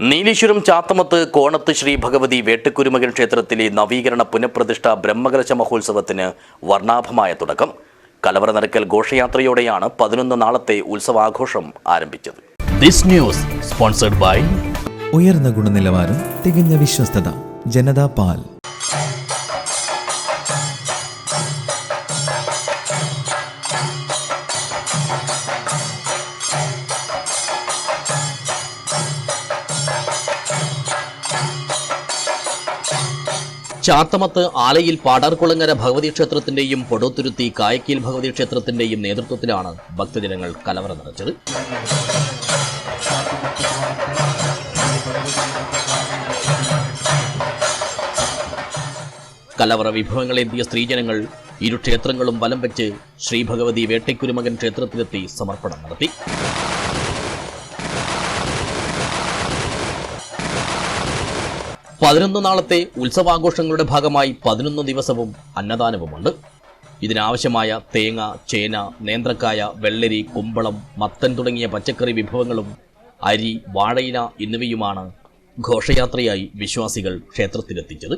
നീലീശ്വരം ചാത്തമത്ത് കോണത്ത് ശ്രീ ഭഗവതി വേട്ടക്കുരുമകൻ ക്ഷേത്രത്തിലെ നവീകരണ പുനഃപ്രതിഷ്ഠ ബ്രഹ്മകലശ മഹോത്സവത്തിന് വർണാഭമായ തുടക്കം. കലവറ നിരക്കൽ ഘോഷയാത്രയോടെയാണ് പതിനൊന്ന് നാളത്തെ ഉത്സവാഘോഷം ആരംഭിച്ചത്. ദിസ് ന്യൂസ് സ്പോൺസർഡ് ബൈ ഉയർന്ന ഗുണനിലവാരം തികഞ്ഞ വിശ്വസ്തത ജനതാ പാൽ. ചാത്തമത്ത് ആലയിൽ പാടാർകുളങ്ങര ഭഗവതി ക്ഷേത്രത്തിന്റെയും പൊടോത്തുരുത്തി കായക്കീൽ ഭഗവതി ക്ഷേത്രത്തിന്റെയും നേതൃത്വത്തിലാണ് ഭക്തജനങ്ങൾ കലവറ നിറച്ചത്. കലവറ വിഭവങ്ങളെത്തിയ സ്ത്രീജനങ്ങൾ ഇരു ക്ഷേത്രങ്ങളും വലം വെച്ച് ശ്രീഭഗവതി വേട്ടയ്ക്കുരുമകൻ ക്ഷേത്രത്തിലെത്തി സമർപ്പണം നടത്തി. പതിനൊന്ന് നാളത്തെ ഉത്സവാഘോഷങ്ങളുടെ ഭാഗമായി പതിനൊന്ന് ദിവസവും അന്നദാനവുമുണ്ട്. ഇതിനാവശ്യമായ തേങ്ങ ചേന നേന്ത്രക്കായ വെള്ളരി കുമ്പളം മത്തൻ തുടങ്ങിയ പച്ചക്കറി വിഭവങ്ങളും അരി വാഴയില എന്നിവയുമാണ് ഘോഷയാത്രയായി വിശ്വാസികൾ ക്ഷേത്രത്തിലെത്തിച്ചത്.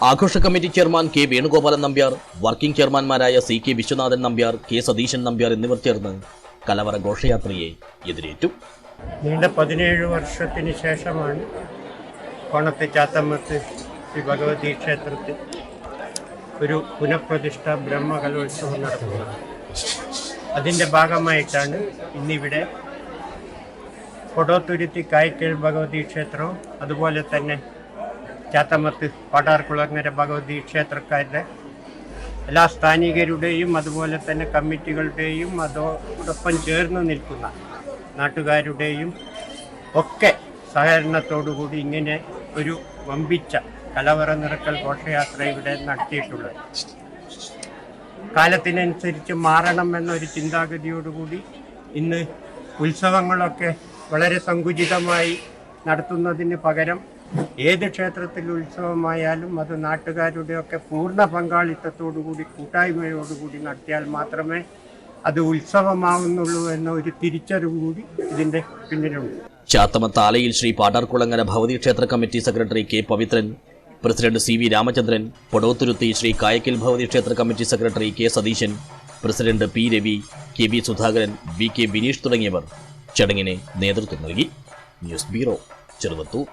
ആഘോഷ committee chairman K Venugopalan Nambiar working ചെയർമാൻമാരായ C K Viswanathan Nambiar K Satheesan Nambiar എന്നിവർ ചേർന്ന് കലവറ ഘോഷയാത്രയെ എതിരേറ്റു. നീണ്ട പതിനേഴ് വർഷത്തിന് ശേഷമാണ് കോണത്തെ ചാത്തമ്മത്ത് ശ്രീ ഭഗവതി ക്ഷേത്രത്തിൽ ഒരു പുനഃപ്രതിഷ്ഠ ബ്രഹ്മകലോത്സവം നടത്തുന്നത് അതിന്റെ ഭാഗമായിട്ടാണ് ഇന്നിവിടെ കൊടോത്തുരുത്തി കായ്ക്കൽ ഭഗവതി ക്ഷേത്രവും അതുപോലെ തന്നെ ചാത്തമത്ത് പാട്ടാർകുളങ്ങര ഭഗവതി ക്ഷേത്രക്കാരുടെ എല്ലാ സ്ഥാനികരുടെയും അതുപോലെ തന്നെ കമ്മിറ്റികളുടെയും അതോടൊപ്പം ചേർന്ന് നിൽക്കുന്ന നാട്ടുകാരുടെയും ഒക്കെ സഹകരണത്തോടുകൂടി ഇങ്ങനെ ഒരു വമ്പിച്ച കലവറ നിറക്കൽ ഘോഷയാത്ര ഇവിടെ നടത്തിയിട്ടുള്ളത്. കാലത്തിനനുസരിച്ച് മാറണം എന്നൊരു ചിന്താഗതിയോടുകൂടി ഇന്ന് ഉത്സവങ്ങളൊക്കെ വളരെ സങ്കുചിതമായി നടത്തുന്നതിന് പകരം ഏത് ക്ഷേത്രത്തിൽ ഉത്സവമായാലും അത് നാട്ടുകാരുടെയൊക്കെ പൂർണ പങ്കാളിത്തത്തോടുകൂടി കൂട്ടായ്മയോടുകൂടി നടത്തിയാൽ മാത്രമേ അത് ഉത്സവമാവുന്നുള്ളൂ എന്ന ഒരു തിരിച്ചറിവ് കൂടി ഇതിന്റെ പിന്നിലുണ്ട്. ചാത്തമത്താലയിൽ ശ്രീ പാടാർകുളങ്ങര ഭവതി ക്ഷേത്ര committee secretary K Pavithran president C V Ramachandran Podothuruthi Sree Kayakkal Bhavathi ക്ഷേത്ര committee secretary K Satheesan president P Ravi K V Sudhakaran V K Bineesh തുടങ്ങിയവർ ചടങ്ങിന് നേതൃത്വം നൽകി. News bureau Cheruvathur.